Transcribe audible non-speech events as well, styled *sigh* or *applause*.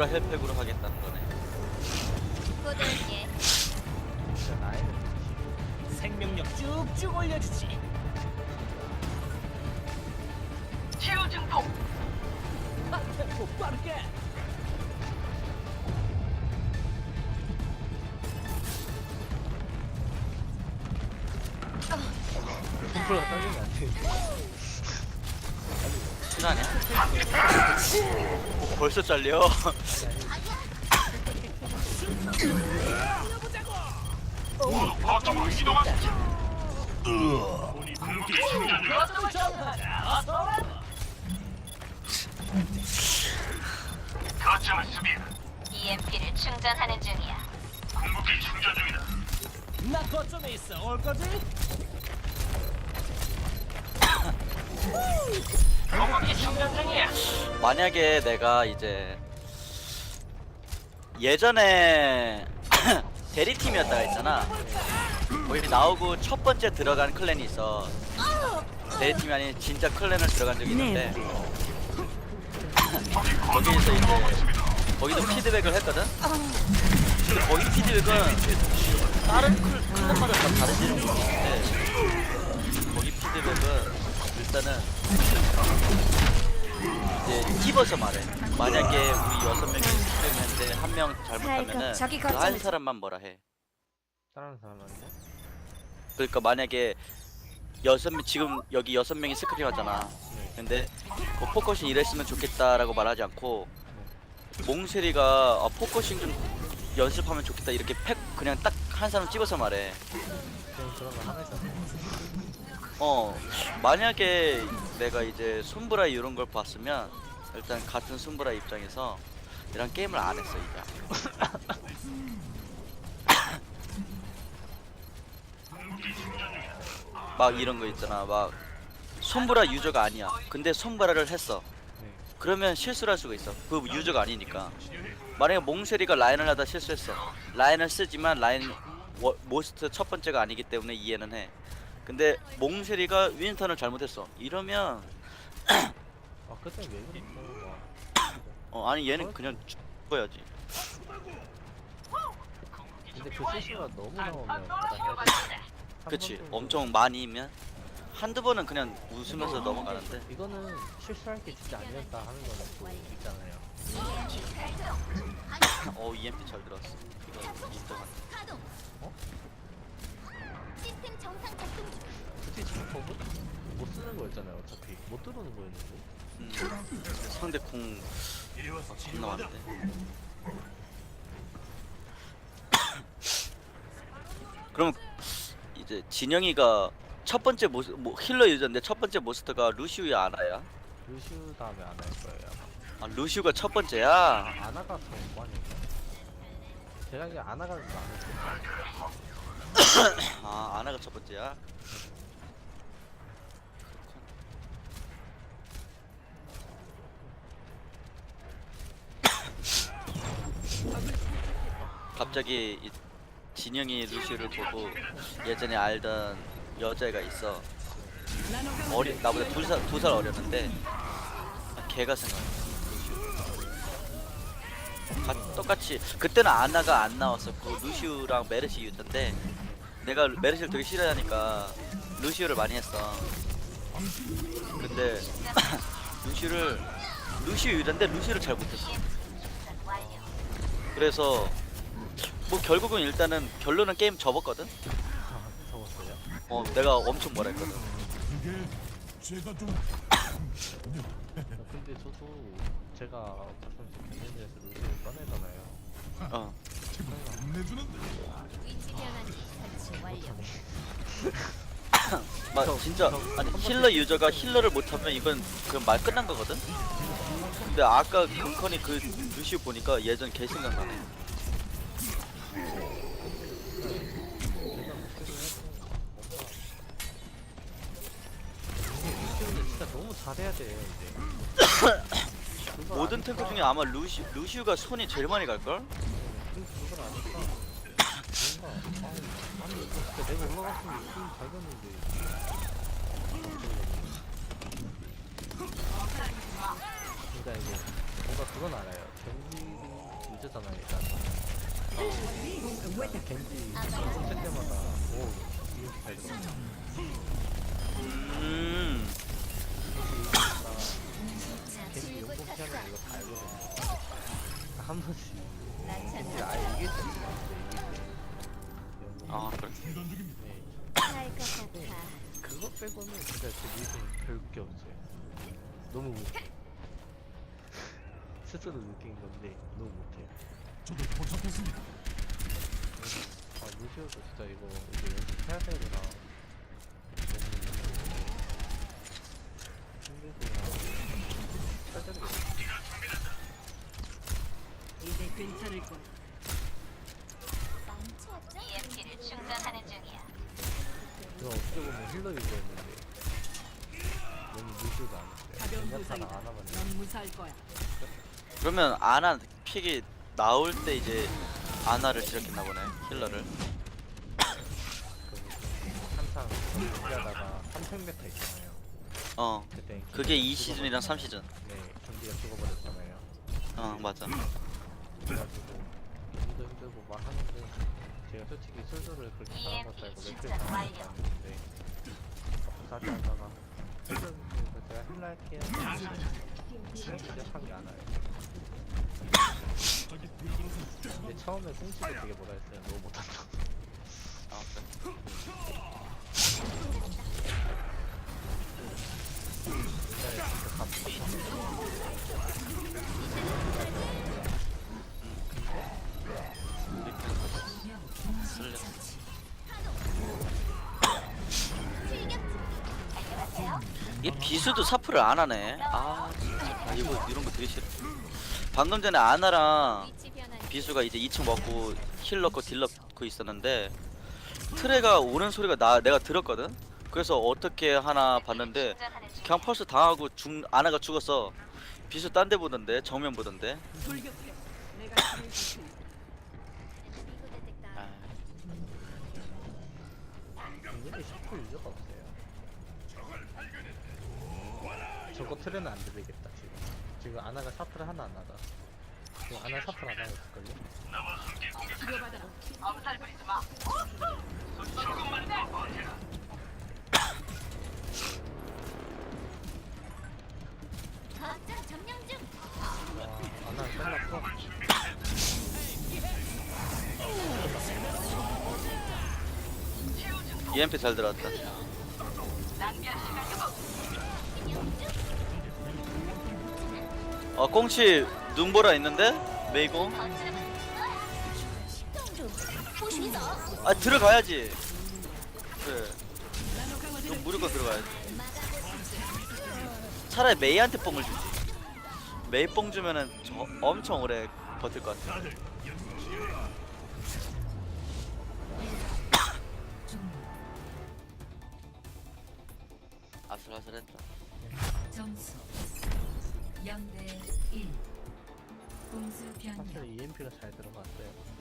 손브라 헬팩으로 하겠다는 거네. 고들게 진짜 나이는 생명력 쭉쭉 올려주지. 치유 증폭. 아, 템포 빠르게. 공포가 떨리면 안 돼. 실화냐? 어, 벌써 잘려. 중이야 나 거점에 있어. 올 거지? *laughs* 만약에 내가 이제 예전에 *coughs* 대리팀이었다가 했잖아. 거기 나오고 첫 번째 들어간 클랜이 있어. 대리팀이 아닌 진짜 클랜을 들어간 적이 있는데 *coughs* 거기에서 이제 거기도 피드백을 했거든. 근데 거기 피드백은 다른 클, 클랜마다 다 다른지는 모르겠는데 거기 피드백은 일단은 이제 찝어서 말해. 만약에 우리 여섯 명이 스크림했는데 한 명 잘못하면은 저기 그한 거점에 사람만 뭐라 해. 다른 사람한테? 그러니까 만약에 여섯 명 지금 여기 여섯 명이 스크림 하잖아. 네. 근데 뭐 포커싱 이랬으면 좋겠다라고 말하지 않고 몽쉐리가 아, 포커싱 좀 연습하면 좋겠다 이렇게 팩 그냥 딱 한 사람 찝어서 말해. 그럼 그런 거 하나 있잖아. 어 만약에 내가 이제 손브라 이런 걸 봤으면 일단 같은 손브라 입장에서 이런 게임을 안 했어 이제. *laughs* 막 이런 거 있잖아. 막 손브라 유저가 아니야. 근데 손브라를 했어. 네. 그러면 실수를 할 수가 있어. 그 유저가 아니니까. 만약에 몽쉐리가 라인을 하다 실수했어. 라인을 쓰지만 라인 워, 모스트 첫 번째가 아니기 때문에 이해는 해 근데 몽쉐리가 윈턴을 잘못했어 이러면 아 그때 왜 그랬어? 와. 어 아니 얘는 그냥 죽어야지 근데 그 실수가 너무 나오면 받아야 돼. 한 그치 엄청 많이면 한두 번은 그냥 웃으면서 넘어가는데 이거는 실수할 게 진짜 아니었다 하는 거는 또 있잖아요. 어 EMP 잘 들어왔어 이거 인정한다 어? 시스템 정상 작동 지금 못 쓰는 거였잖아요. 어차피 못 들어오는 거였는데. 음, 상대 공 아, 겁나 많은데 *coughs* 그럼 이제 진영이가 첫 번째 모스 뭐 힐러 유저인데 첫 번째 모스터가 루시우야 아나야? 루시우 다음에 안 할 거예요. 아마. 아 루시우가 첫 번째야? 아나가 더 많이. 제가 이게 아나가 많았어요. *coughs* 아 아나가 첫 번째야? 갑자기 이 진영이 루시우를 보고 예전에 알던 여자애가 있어. 어리 나보다 두살 두살 어렸는데 아, 걔가 생각나. 가- 똑같이 그때는 아나가 안 나왔었고 루시우랑 메르시 유저인데 내가 메르시를 되게 싫어하니까 루시우를 많이 했어. 근데 *laughs* 루시우를 루시우 유저인데 루시우를 잘 못했어. 그래서 뭐 결국은 일단은 결론은 게임 접었거든 아, 적었어요. 어 내가 엄청 뭐라 했거든 근데 저도 제가 가끔씩 비즈니스에서 루시를 꺼내잖아요. 어 위치 변환기 설치 완료 막 저- 진짜 저- 아니 한 힐러 유저가 힐러를 못하면 이건 그냥 말 끝난 거거든 근데 아까 금컨이 그 루시우 보니까 예전 개 생각나네 그걸 모든 아니까- 탱크 중에 아마 루시, 루시우가 손이 제일 많이 갈걸? 그- 그걸 아니까 아니, 이거 진짜 내가 올라갔으면 게임 잘 됐는데 그러니까 이제 뭔가 그건 알아요 겐지 유저잖아요 일단 겐지 할 때마다 오 이렇게 잘 들어 음 겐지 연봉 피하면 이거 다 알거든요 한 번씩 겐지 아예 이길 때 있었는데 이길 아 네. 할것 같아. 그거 빼고는 진짜 제 미드는 별게 없어요. 너무 못해. 스스로 느낀 건데 너무 못해요. 저도 도착했습니다. 아 루시오도 진짜 이거 이제 연습해야 되구나. 너무 힘들구나. 살짝이 이제 괜찮을 거야. EMP를 충전하는 중이야. 이거 어떻게 보면 힐러 유저였는데 너무 루시오가 안 했어요. 가벼운 부상이다. 안 하면 넌 무사할 거야. 그러면 아나 픽이 나올 때 이제 아나를 지렸겠나 보네 힐러를 그 한창 준비하다가 3탱메타 있잖아요. 어 그때 그게 경기가 2시즌이랑 죽어버렸잖아요. 3시즌 네, 경기가 죽어버렸잖아요. 어 맞아 그래가지고 경기도 힘들고 막 하는데 제가 솔직히 술술을 그렇게 잘하는 것도 알고 며칠 했는데 자꾸 사지 하다가 술술 제가 힐러 할게요. 시작한 게 안 와요. 저기 뛰어들어서 근데 처음에 꽁치도 되게 뭐라 했어요. 너무. 아. 네, 진짜 감 쓸려 이 비수도 사프를 안 하네 아 이거 이런 거 되게 싫어 방금 전에 아나랑. 비수가 이제 2층 먹고 힐 넣고 딜 넣고 있었는데 트레가 오는 소리가 나 내가 들었거든 그래서 어떻게 하나 봤는데 중. 그냥 펄스 당하고 죽 아나가 죽었어 비수 딴 데 보던데 정면 보던데. 저거 틀에는 안 들리겠다 지금. 지금 아나가 샤프를 하나 안 하다. 지금 아나 샤프를 안 하고 있을걸요? 끝났어. EMP 잘 들어왔다 어 꽁치 눈보라 있는데? 메이공? 아 들어가야지. 그래 좀 무조건 들어가야지. 차라리 메이한테 뽕을 주지. 메이 뽕 주면은 저 엄청 오래 버틸 것 같아 *coughs* 아슬아슬했다. 점수 0대 1 공수 변경 EMP가 잘 들어갔어요.